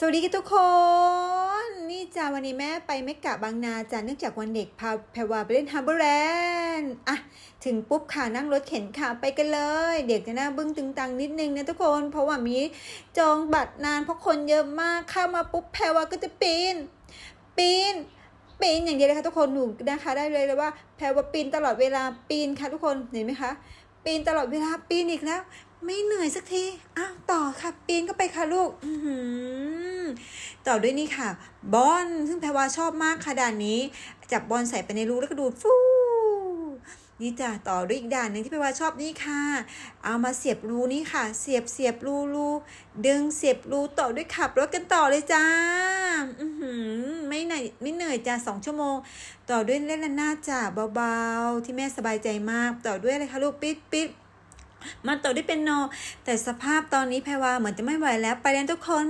สวัสดีทุกคน นี่จ้าวันนี้แม่ไปไม่กะบางนาจ้าเนื่องจากวันเด็กพาแพรวาไปเล่นฮัมเบอร์แลนด์อะถึงปุ๊บค่ะนั่งรถเข็นค่ะไปกันเลย เด็กจะหน้าบึ้งตึงตังนิดนึงนะทุกคน เพราะว่ามีจองบัตรนานเพราะคนเยอะมากเข้ามาปุ๊บแพรวาก็จะปีน ปีนปีนอย่างเดียวเลยค่ะทุกคนหนูนะคะได้เลยเลยว่าแพรวาปีนตลอดเวลาปีนค่ะทุกคนเห็นไหมคะปีนตลอดเวลาปีนอีกแล้ว ไม่เหนื่อยสักทีอ้าวต่อค่ะ ปีนก็ไปค่ะลูก อือหือ ต่อด้วยนี่ค่ะ บอลซึ่งแพรวาชอบมากค่ะด่านนี้ จับบอลใส่ไปในรูแล้วก็ดูดฟูนี่จ้ะต่อด้วยอีกด่านหนึ่งที่แพรวาชอบนี่ค่ะ เอามาเสียบรูนี่ค่ะ เสียบเสียบรูรูดึงเสียบรูต่อด้วยขับรถกันต่อเลยจ้าอือหือไม่เหนื่อยไม่เหนื่อยจ้าสองชั่วโมง ต่อด้วยเล่นละนาจ้าเบาๆ ที่แม่สบายใจมาก ต่อด้วยอะไรคะลูกปิดปิดมาต่อด้วยเป็นโน แต่สภาพตอนนี้แพรวาเหมือนจะไม่ไหวแล้วไปแล้วทุกคน